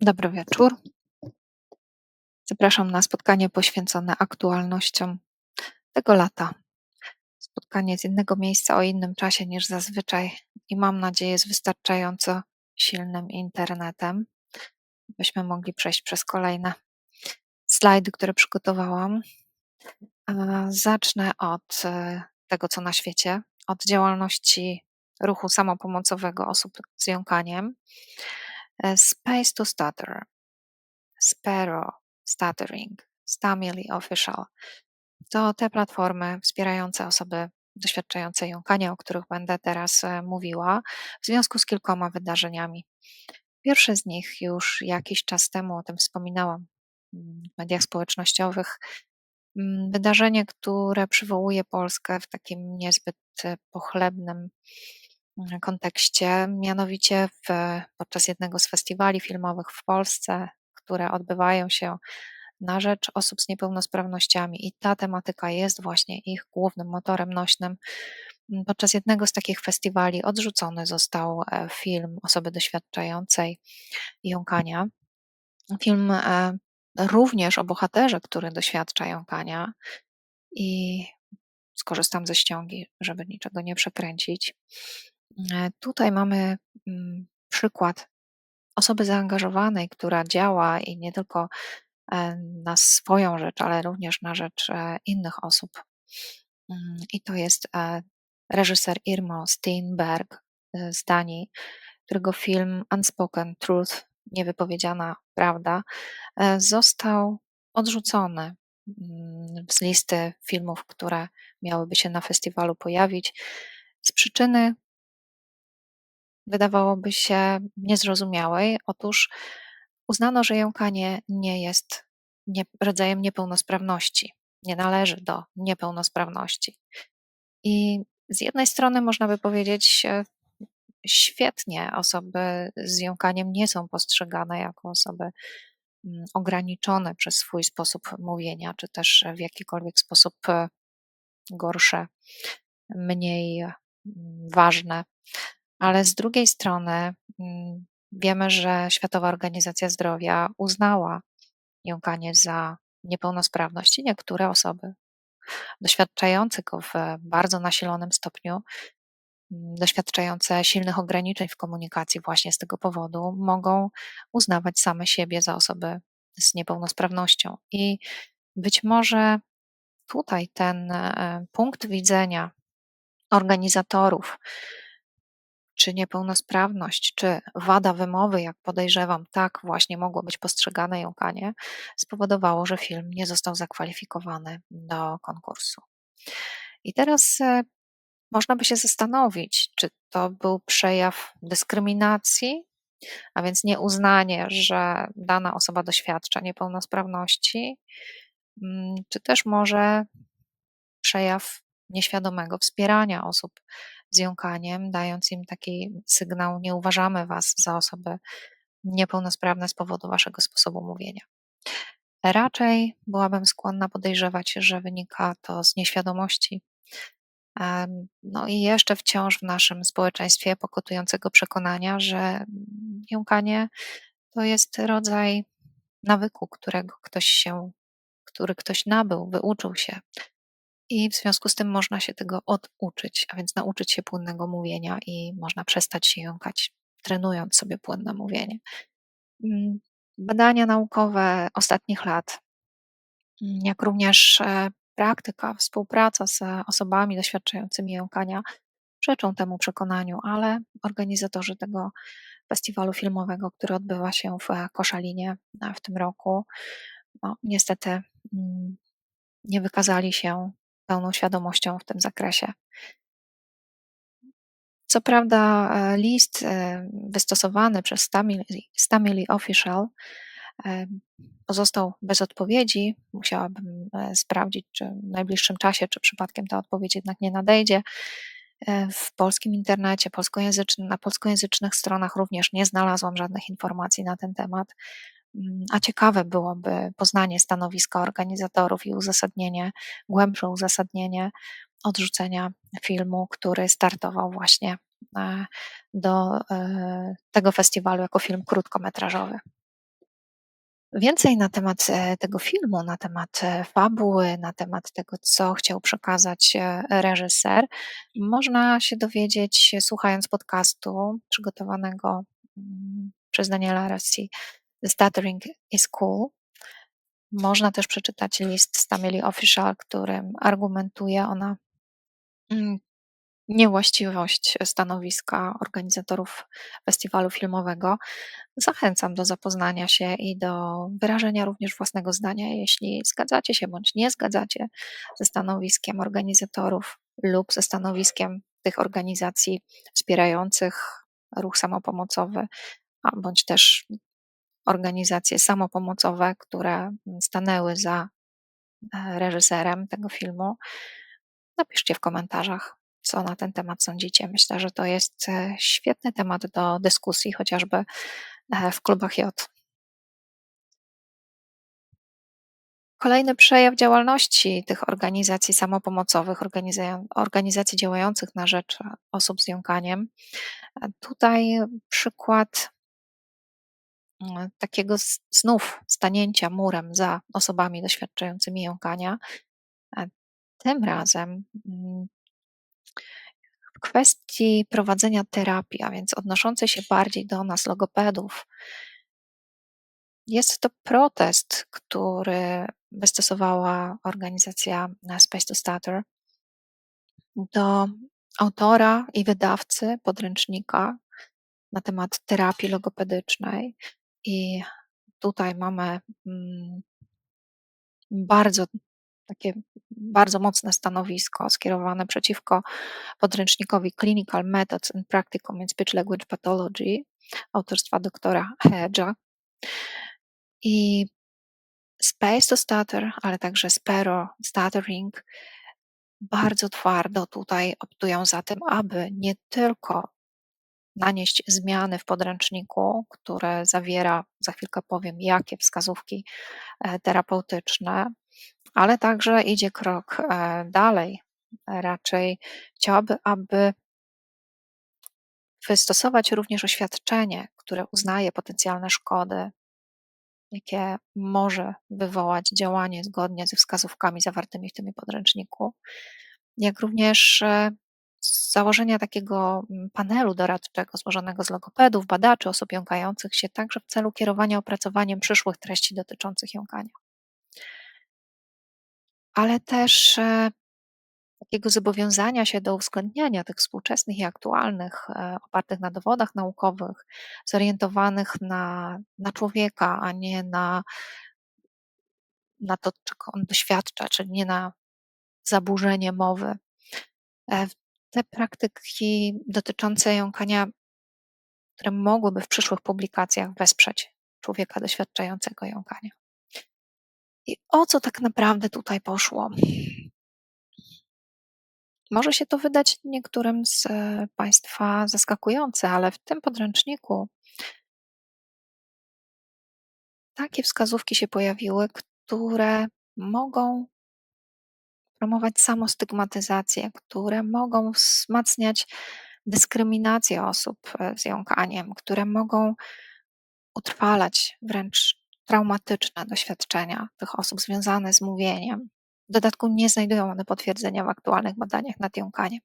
Dobry wieczór. Zapraszam na spotkanie poświęcone aktualnościom tego lata. Spotkanie z innego miejsca o innym czasie niż zazwyczaj i mam nadzieję z wystarczająco silnym internetem, byśmy mogli przejść przez kolejne slajdy, które przygotowałam. Zacznę od e, tego, co na świecie, od działalności ruchu samopomocowego osób z jąkaniem. E, Space to Stutter, Sparrow, Stuttering, Stamily Official. To te platformy wspierające osoby doświadczające jąkania, o których będę teraz e, mówiła, w związku z kilkoma wydarzeniami. Pierwsze z nich już jakiś czas temu o tym wspominałam w mediach społecznościowych. Mm, wydarzenie, które przywołuje Polskę w takim niezbyt e, pochlebnym mm, kontekście, mianowicie w, podczas jednego z festiwali filmowych w Polsce, które odbywają się na rzecz osób z niepełnosprawnościami, i ta tematyka jest właśnie ich głównym motorem nośnym. Mm, podczas jednego z takich festiwali odrzucony został e, film osoby doświadczającej jąkania. Film e, również o bohaterze, który doświadcza jąkania, i skorzystam ze ściągi, żeby niczego nie przekręcić. E, tutaj mamy mm, przykład osoby zaangażowanej, która działa i nie tylko e, na swoją rzecz, ale również na rzecz e, innych osób. Mm, I to jest reżyser Irmo Steinberg z Danii, którego film Unspoken Truth, niewypowiedziana prawda, został odrzucony mm, z listy filmów, które miałyby się na festiwalu pojawić, z przyczyny, wydawałoby się niezrozumiałej. Otóż uznano, że jąkanie nie jest nie, rodzajem niepełnosprawności, nie należy do niepełnosprawności. I z jednej strony można by powiedzieć, e, świetnie osoby z jąkaniem nie są postrzegane jako osoby mm, ograniczone przez swój sposób mówienia, czy też w jakikolwiek sposób e, gorsze, mniej mm, ważne. Ale z drugiej strony mm, wiemy, że Światowa Organizacja Zdrowia uznała jąkanie za niepełnosprawność i niektóre osoby doświadczające go w bardzo nasilonym stopniu, doświadczające silnych ograniczeń w komunikacji właśnie z tego powodu, mogą uznawać same siebie za osoby z niepełnosprawnością. I być może tutaj ten e, punkt widzenia organizatorów, czy niepełnosprawność, czy wada wymowy, jak podejrzewam, tak właśnie mogło być postrzegane jąkanie, spowodowało, że film nie został zakwalifikowany do konkursu. I teraz e, można by się zastanowić, czy to był przejaw dyskryminacji, a więc nieuznanie, że dana osoba doświadcza niepełnosprawności, mm, czy też może przejaw nieświadomego wspierania osób z jąkaniem, dając im taki sygnał: Nie uważamy Was za osoby niepełnosprawne z powodu Waszego sposobu mówienia. Raczej byłabym skłonna podejrzewać, że wynika to z nieświadomości. No i jeszcze wciąż w naszym społeczeństwie pokutującego przekonania, że jąkanie to jest rodzaj nawyku, którego ktoś się, który ktoś nabył, wyuczył się, i w związku z tym można się tego oduczyć, a więc nauczyć się płynnego mówienia i można przestać się jąkać, trenując sobie płynne mówienie. Mm, badania naukowe ostatnich lat, mm, jak również e, praktyka, współpraca z osobami doświadczającymi jąkania przeczą temu przekonaniu, ale organizatorzy tego festiwalu filmowego, który odbywa się w Koszalinie e, w tym roku, no, niestety mm, nie wykazali się pełną świadomością w tym zakresie. Co prawda, e, list e, wystosowany przez Stamily Official e, pozostał bez odpowiedzi. Musiałabym sprawdzić, czy w najbliższym czasie, czy przypadkiem ta odpowiedź jednak nie nadejdzie. W polskim internecie, na polskojęzycznych stronach również nie znalazłam żadnych informacji na ten temat. Mm, a ciekawe byłoby poznanie stanowiska organizatorów i uzasadnienie, głębsze uzasadnienie odrzucenia filmu, który startował właśnie e, do e, tego festiwalu jako film krótkometrażowy. Więcej na temat e, tego filmu, na temat fabuły, na temat tego, co chciał przekazać reżyser, można się dowiedzieć słuchając podcastu przygotowanego mm, przez Daniela Rossi The Stuttering is Cool. Można też przeczytać list z Tamili Official, którym argumentuje ona mm, niewłaściwość stanowiska organizatorów festiwalu filmowego. Zachęcam do zapoznania się i do wyrażenia również własnego zdania, jeśli zgadzacie się bądź nie zgadzacie ze stanowiskiem organizatorów lub ze stanowiskiem tych organizacji wspierających ruch samopomocowy, bądź też organizacje samopomocowe, które stanęły za e, reżyserem tego filmu. Napiszcie w komentarzach, co na ten temat sądzicie. Myślę, że to jest e, świetny temat do dyskusji, chociażby e, w klubach J. Kolejny przejaw działalności tych organizacji samopomocowych, organizacji działających na rzecz osób z jąkaniem. Tutaj przykład E, takiego znów stanięcia murem za osobami doświadczającymi jąkania. Tym razem mm, kwestii prowadzenia terapii, a więc odnoszącej się bardziej do nas, logopedów, jest to protest, który wystosowała organizacja Space to Stutter do autora i wydawcy podręcznika na temat terapii logopedycznej, i tutaj mamy mm, bardzo takie bardzo mocne stanowisko skierowane przeciwko podręcznikowi Clinical Methods and Practicum in Speech Language Pathology autorstwa doktora Hedge'a. I Space to Stutter, ale także Spero Stuttering bardzo twardo tutaj optują za tym, aby nie tylko nanieść zmiany w podręczniku, które zawiera, za chwilkę powiem, jakie wskazówki e, terapeutyczne, ale także idzie krok e, dalej. Raczej chciałaby, aby wystosować również oświadczenie, które uznaje potencjalne szkody, jakie może wywołać działanie zgodnie ze wskazówkami zawartymi w tym podręczniku, jak również e, założenia takiego mm, panelu doradczego złożonego z logopedów, badaczy, osób jąkających się, także w celu kierowania opracowaniem przyszłych treści dotyczących jąkania. Ale też e, takiego zobowiązania się do uwzględniania tych współczesnych i aktualnych, e, opartych na dowodach naukowych, zorientowanych na, na człowieka, a nie na, na to, czego on doświadcza, czyli nie na zaburzenie mowy. E, te praktyki dotyczące jąkania, które mogłyby w przyszłych publikacjach wesprzeć człowieka doświadczającego jąkania. I o co tak naprawdę tutaj poszło? Może się to wydać niektórym z e, Państwa zaskakujące, ale w tym podręczniku takie wskazówki się pojawiły, które mogą promować samostygmatyzację, które mogą wzmacniać dyskryminację osób e, z jąkaniem, które mogą utrwalać wręcz traumatyczne doświadczenia tych osób związane z mówieniem. W dodatku nie znajdują one potwierdzenia w aktualnych badaniach nad jąkaniem.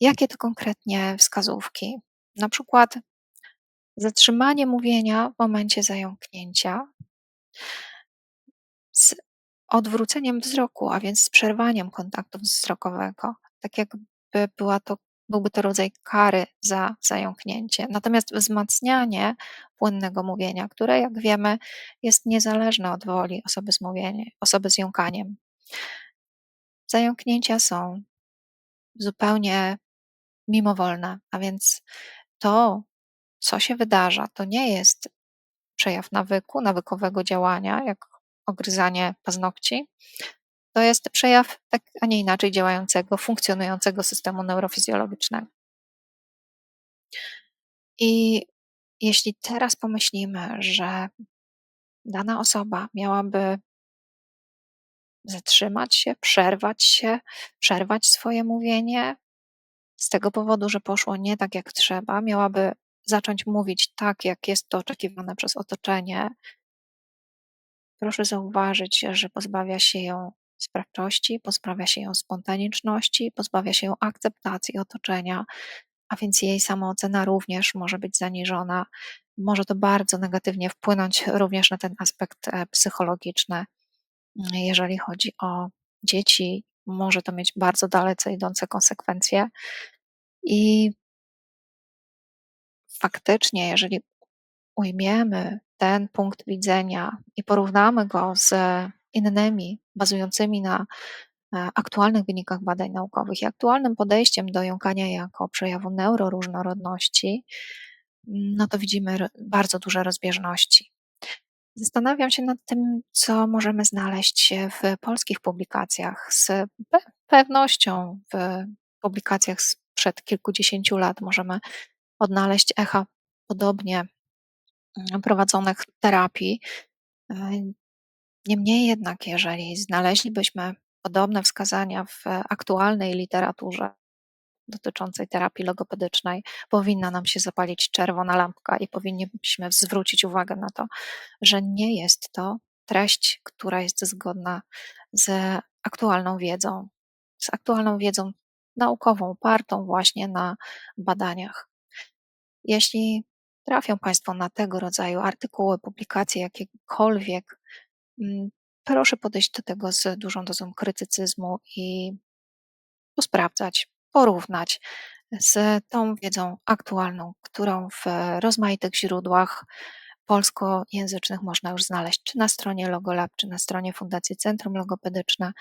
Jakie to konkretnie wskazówki? Na przykład zatrzymanie mówienia w momencie zająknięcia z odwróceniem wzroku, a więc z przerwaniem kontaktu wzrokowego, tak jakby była to, byłby to rodzaj kary za zająknięcie. Natomiast wzmacnianie płynnego mówienia, które jak wiemy jest niezależne od woli osoby z, mówieniem, osoby z jąkaniem. Zająknięcia są zupełnie mimowolne, a więc to, co się wydarza, to nie jest przejaw nawyku, nawykowego działania, jak ogryzanie paznokci, to jest przejaw tak, a nie inaczej działającego, funkcjonującego systemu neurofizjologicznego. I jeśli teraz pomyślimy, że dana osoba miałaby zatrzymać się, przerwać się, przerwać swoje mówienie z tego powodu, że poszło nie tak jak trzeba. Miałaby zacząć mówić tak, jak jest to oczekiwane przez otoczenie. Proszę zauważyć, że pozbawia się ją sprawczości, pozbawia się ją spontaniczności, pozbawia się ją akceptacji otoczenia, a więc jej samoocena również może być zaniżona. Może to bardzo negatywnie wpłynąć również na ten aspekt e, psychologiczny. Jeżeli chodzi o dzieci, może to mieć bardzo dalece idące konsekwencje. I faktycznie, jeżeli ujmiemy ten punkt widzenia i porównamy go z innymi, bazującymi na e, aktualnych wynikach badań naukowych i aktualnym podejściem do jąkania jako przejawu neuroróżnorodności, no to widzimy bardzo duże rozbieżności. Zastanawiam się nad tym, co możemy znaleźć w polskich publikacjach. Z pewnością w publikacjach sprzed kilkudziesięciu lat możemy odnaleźć echa podobnie mm, prowadzonych terapii. Niemniej jednak, jeżeli znaleźlibyśmy podobne wskazania w aktualnej literaturze dotyczącej terapii logopedycznej, powinna nam się zapalić czerwona lampka i powinniśmy zwrócić uwagę na to, że nie jest to treść, która jest zgodna z aktualną wiedzą, z aktualną wiedzą naukową, opartą właśnie na badaniach. Jeśli trafią Państwo na tego rodzaju artykuły, publikacje jakiekolwiek, proszę podejść do tego z dużą dozą krytycyzmu i posprawdzać, porównać z tą wiedzą aktualną, którą w rozmaitych źródłach polskojęzycznych można już znaleźć, czy na stronie Logolab, czy na stronie Fundacji Centrum Logopedyczne,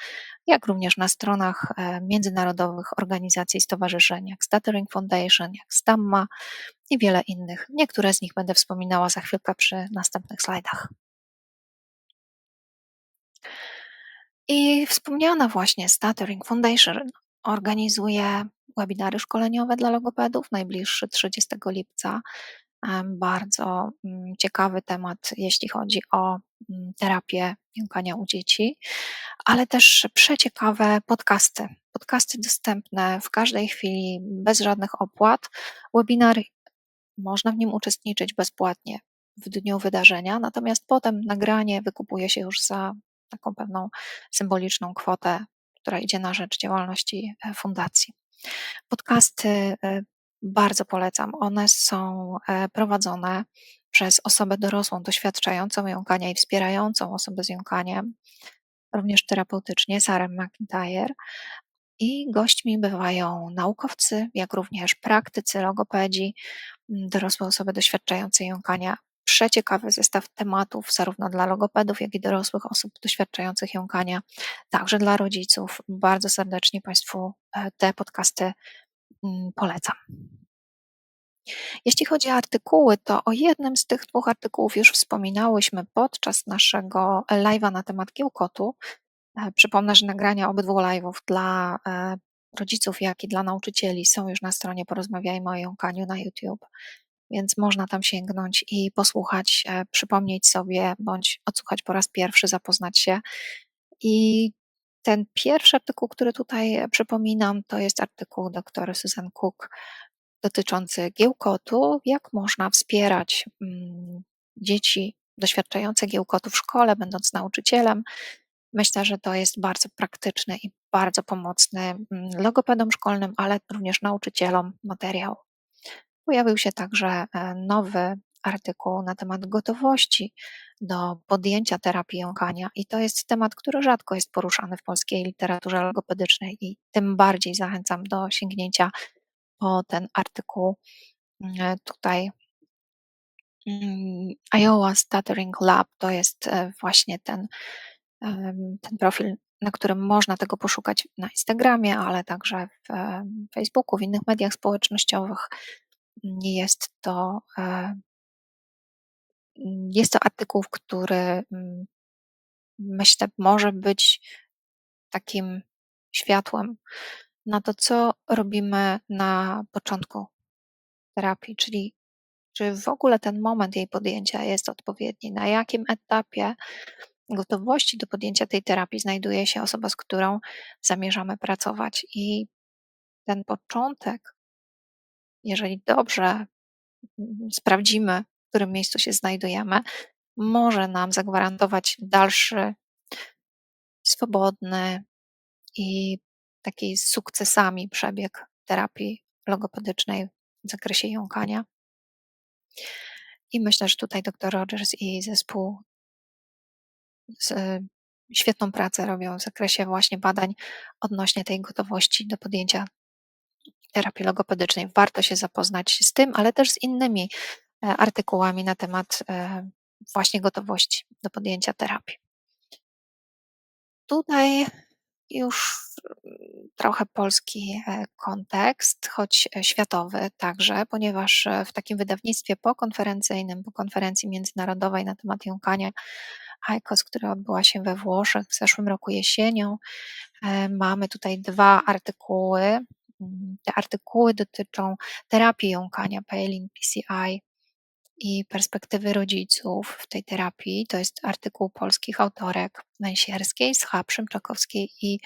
jak również na stronach e, międzynarodowych organizacji i stowarzyszeń, jak Stuttering Foundation, jak Stamma i wiele innych. Niektóre z nich będę wspominała za chwilkę przy następnych slajdach. I wspomniana właśnie Stuttering Foundation organizuje webinary szkoleniowe dla logopedów, najbliższy 30 lipca bardzo mm, ciekawy temat, jeśli chodzi o mm, terapię jąkania u dzieci, ale też przeciekawe podcasty. Podcasty dostępne w każdej chwili, bez żadnych opłat. Webinar można w nim uczestniczyć bezpłatnie w dniu wydarzenia, natomiast potem nagranie wykupuje się już za taką pewną symboliczną kwotę, która idzie na rzecz działalności e, fundacji. Podcasty e, bardzo polecam. One są e, prowadzone przez osobę dorosłą, doświadczającą jąkania i wspierającą osobę z jąkaniem, również terapeutycznie, Sarah McIntyre. I gośćmi bywają naukowcy, jak również praktycy, logopedzi, dorosłe osoby doświadczające jąkania. Przeciekawy zestaw tematów, zarówno dla logopedów, jak i dorosłych osób doświadczających jąkania, także dla rodziców. Bardzo serdecznie Państwu e, te podcasty Mm, polecam. Jeśli chodzi o artykuły, to o jednym z tych dwóch artykułów już wspominałyśmy podczas naszego live'a na temat kiełkotu. E, przypomnę, że nagrania obydwu live'ów dla e, rodziców, jak i dla nauczycieli są już na stronie Porozmawiajmy o jąkaniu na YouTube, więc można tam sięgnąć i posłuchać, e, przypomnieć sobie, bądź odsłuchać po raz pierwszy, zapoznać się. I ten pierwszy artykuł, który tutaj przypominam, to jest artykuł dr Susan Cook dotyczący giełkotu, jak można wspierać mm, dzieci doświadczające giełkotu w szkole, będąc nauczycielem. Myślę, że to jest bardzo praktyczny i bardzo pomocny mm, logopedom szkolnym, ale również nauczycielom materiał. Pojawił się także e, nowy artykuł na temat gotowości do podjęcia terapii jąkania i to jest temat, który rzadko jest poruszany w polskiej literaturze logopedycznej i tym bardziej zachęcam do sięgnięcia po ten artykuł mm, tutaj. Mm, Iowa Stuttering Lab to jest e, właśnie ten, ten profil, na którym można tego poszukać na Instagramie, ale także w Facebooku, w innych mediach społecznościowych. Jest to e, jest to artykuł, który mm, myślę może być takim światłem na to, co robimy na początku terapii, czyli czy w ogóle ten moment jej podjęcia jest odpowiedni, na jakim etapie gotowości do podjęcia tej terapii znajduje się osoba, z którą zamierzamy pracować. I ten początek, jeżeli dobrze mm, sprawdzimy, w którym miejscu się znajdujemy, może nam zagwarantować dalszy, swobodny i taki z sukcesami przebieg terapii logopedycznej w zakresie jąkania. I myślę, że tutaj dr Rogers i zespół świetną pracę robią w zakresie właśnie badań odnośnie tej gotowości do podjęcia terapii logopedycznej. Warto się zapoznać z tym, ale też z innymi e, artykułami na temat e, właśnie gotowości do podjęcia terapii. Tutaj już trochę polski e, kontekst, choć światowy także, ponieważ w takim wydawnictwie pokonferencyjnym, po konferencji międzynarodowej na temat jąkania ICOS, która odbyła się we Włoszech w zeszłym roku jesienią, mamy tutaj dwa artykuły Mm, te artykuły dotyczą terapii jąkania, Palin PCI i perspektywy rodziców w tej terapii. To jest artykuł polskich autorek Węsierskiej, Schab, Szymczakowskiej i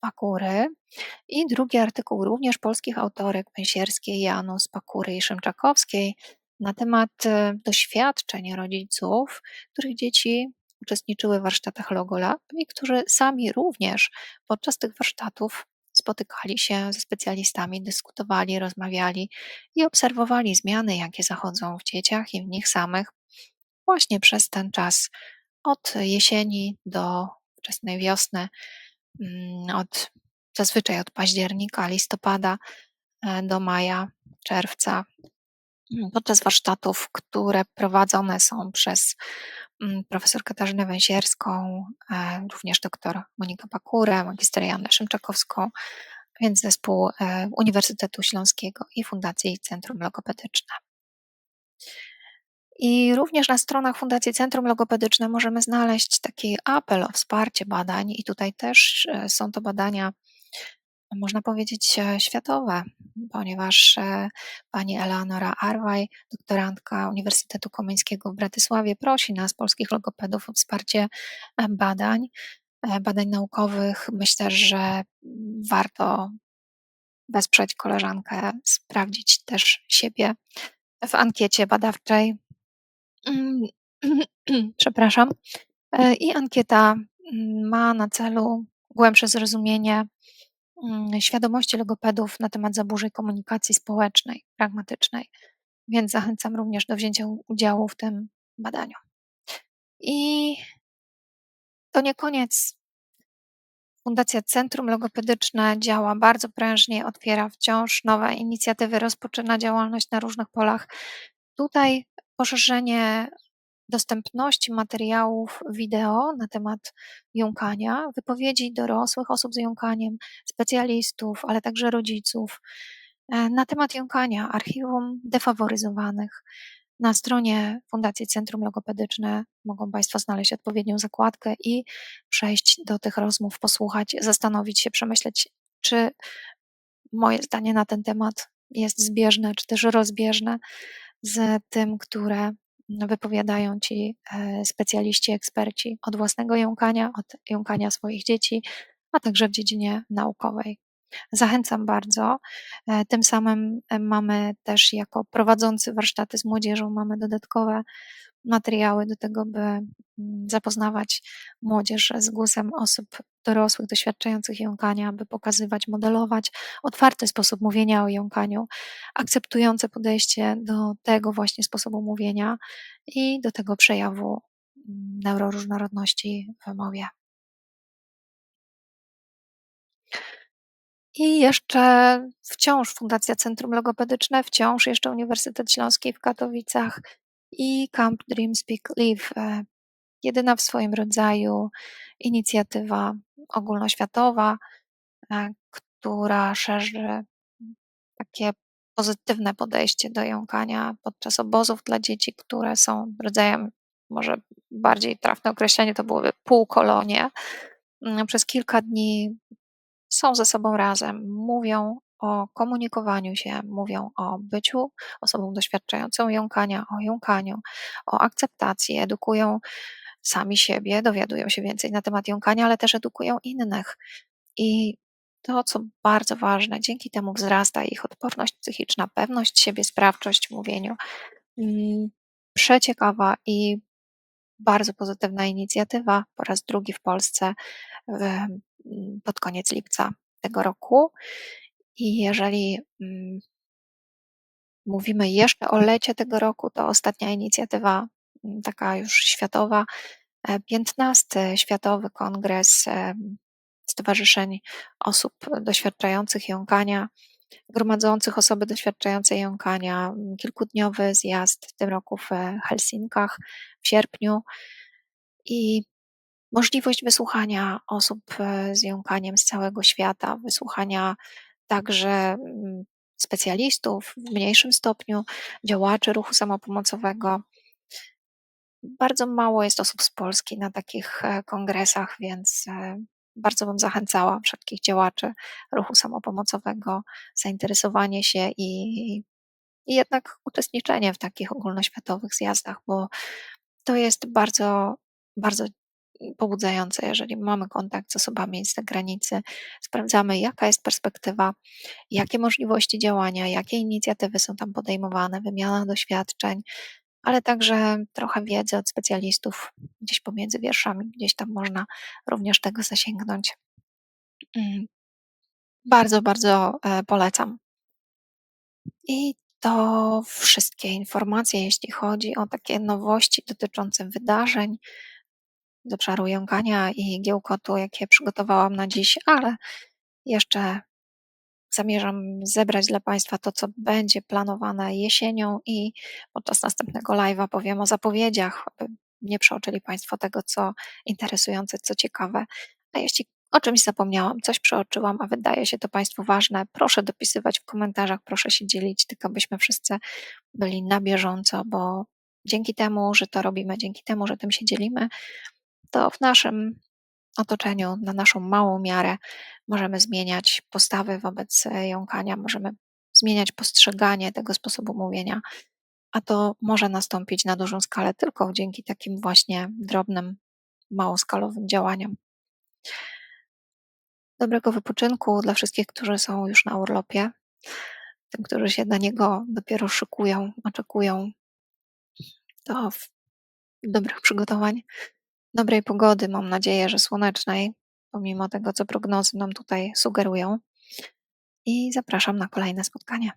Pakury. I drugi artykuł również polskich autorek Węsierskiej, Janus, Pakury i Szymczakowskiej na temat e, doświadczeń rodziców, których dzieci uczestniczyły w warsztatach Logolab i którzy sami również podczas tych warsztatów spotykali się ze specjalistami, dyskutowali, rozmawiali i obserwowali zmiany, jakie zachodzą w dzieciach i w nich samych właśnie przez ten czas od jesieni do wczesnej wiosny, mm, od, zazwyczaj od października, listopada e, do maja, czerwca, mm, podczas warsztatów, które prowadzone są przez profesor Katarzynę Węsierską, e, również doktor Monika Pakurę, magister Janę Szymczakowską, więc zespół e, Uniwersytetu Śląskiego i Fundacji Centrum Logopedyczne. I również na stronach Fundacji Centrum Logopedyczne możemy znaleźć taki apel o wsparcie badań, i tutaj też e, są to badania, można powiedzieć, e, światowe, ponieważ pani Eleonora Arwaj, doktorantka Uniwersytetu Komeńskiego w Bratysławie, prosi nas, polskich logopedów, o wsparcie badań E, badań naukowych, myślę, że warto wesprzeć koleżankę, sprawdzić też siebie w ankiecie badawczej. Mm, przepraszam. E, I ankieta mm, ma na celu głębsze zrozumienie świadomości logopedów na temat zaburzeń komunikacji społecznej, pragmatycznej, więc zachęcam również do wzięcia udziału w tym badaniu. I to nie koniec. Fundacja Centrum Logopedyczne działa bardzo prężnie, otwiera wciąż nowe inicjatywy, rozpoczyna działalność na różnych polach. Tutaj poszerzenie dostępności materiałów wideo na temat jąkania, wypowiedzi dorosłych osób z jąkaniem, specjalistów, ale także rodziców e, na temat jąkania, archiwum defaworyzowanych, na stronie Fundacji Centrum Logopedyczne mogą Państwo znaleźć odpowiednią zakładkę i przejść do tych rozmów, posłuchać, zastanowić się, przemyśleć, czy moje zdanie na ten temat jest zbieżne, czy też rozbieżne z tym, które wypowiadają ci e, specjaliści, eksperci od własnego jąkania, od jąkania swoich dzieci, a także w dziedzinie naukowej. Zachęcam bardzo. E, tym samym e, mamy też jako prowadzący warsztaty z młodzieżą, mamy dodatkowe materiały do tego, by mm, zapoznawać młodzież z głosem osób dorosłych, doświadczających jąkania, by pokazywać, modelować otwarty sposób mówienia o jąkaniu, akceptujące podejście do tego właśnie sposobu mówienia i do tego przejawu mm, neuroróżnorodności w mowie. I jeszcze wciąż Fundacja Centrum Logopedyczne, wciąż jeszcze Uniwersytet Śląski w Katowicach i Camp Dream Speak Live. Jedyna w swoim rodzaju inicjatywa ogólnoświatowa, e, która szerzy takie pozytywne podejście do jąkania podczas obozów dla dzieci, które są rodzajem, może bardziej trafne określenie to byłyby półkolonie. Mm, przez kilka dni są ze sobą razem, mówią o komunikowaniu się, mówią o byciu osobą doświadczającą jąkania, o jąkaniu, o akceptacji, edukują sami siebie, dowiadują się więcej na temat jąkania, ale też edukują innych. I to, co bardzo ważne, dzięki temu wzrasta ich odporność psychiczna, pewność siebie, sprawczość w mówieniu. Mm, przeciekawa i bardzo pozytywna inicjatywa, po raz drugi w Polsce mm, pod koniec lipca tego roku. I jeżeli mm, mówimy jeszcze o lecie tego roku, to ostatnia inicjatywa, taka już światowa, 15. E, Światowy Kongres Stowarzyszeń Osób Doświadczających Jąkania, gromadzących osoby doświadczające jąkania, kilkudniowy zjazd w tym roku w Helsinkach w sierpniu i możliwość wysłuchania osób e, z jąkaniem z całego świata, wysłuchania także specjalistów w mniejszym stopniu, działaczy ruchu samopomocowego. Bardzo mało jest osób z Polski na takich e, kongresach, więc e, bardzo bym zachęcała wszystkich działaczy ruchu samopomocowego, zainteresowanie się i, i jednak uczestniczenie w takich ogólnoświatowych zjazdach, bo to jest bardzo, bardzo pobudzające, jeżeli mamy kontakt z osobami z zagranicy, sprawdzamy, jaka jest perspektywa, jakie możliwości działania, jakie inicjatywy są tam podejmowane, wymiana doświadczeń, ale także trochę wiedzy od specjalistów gdzieś pomiędzy wierszami, gdzieś tam można również tego zasięgnąć. Mm. Bardzo, bardzo e, polecam. I to wszystkie informacje, jeśli chodzi o takie nowości dotyczące wydarzeń z obszaru jąkania i giełkotu, jakie przygotowałam na dziś, ale jeszcze zamierzam zebrać dla Państwa to, co będzie planowane jesienią i podczas następnego live'a powiem o zapowiedziach, aby nie przeoczyli Państwo tego, co interesujące, co ciekawe. A jeśli o czymś zapomniałam, coś przeoczyłam, a wydaje się to Państwu ważne, proszę dopisywać w komentarzach, proszę się dzielić, tylko byśmy wszyscy byli na bieżąco, bo dzięki temu, że to robimy, dzięki temu, że tym się dzielimy, to w naszym otoczeniu, na naszą małą miarę możemy zmieniać postawy wobec e, jąkania, możemy zmieniać postrzeganie tego sposobu mówienia, a to może nastąpić na dużą skalę tylko dzięki takim właśnie drobnym, małoskalowym działaniom. Dobrego wypoczynku dla wszystkich, którzy są już na urlopie, tym, którzy się na niego dopiero szykują, oczekują. To dobrych przygotowań dobrej pogody, mam nadzieję, że słonecznej, pomimo tego, co prognozy nam tutaj sugerują. I zapraszam na kolejne spotkanie.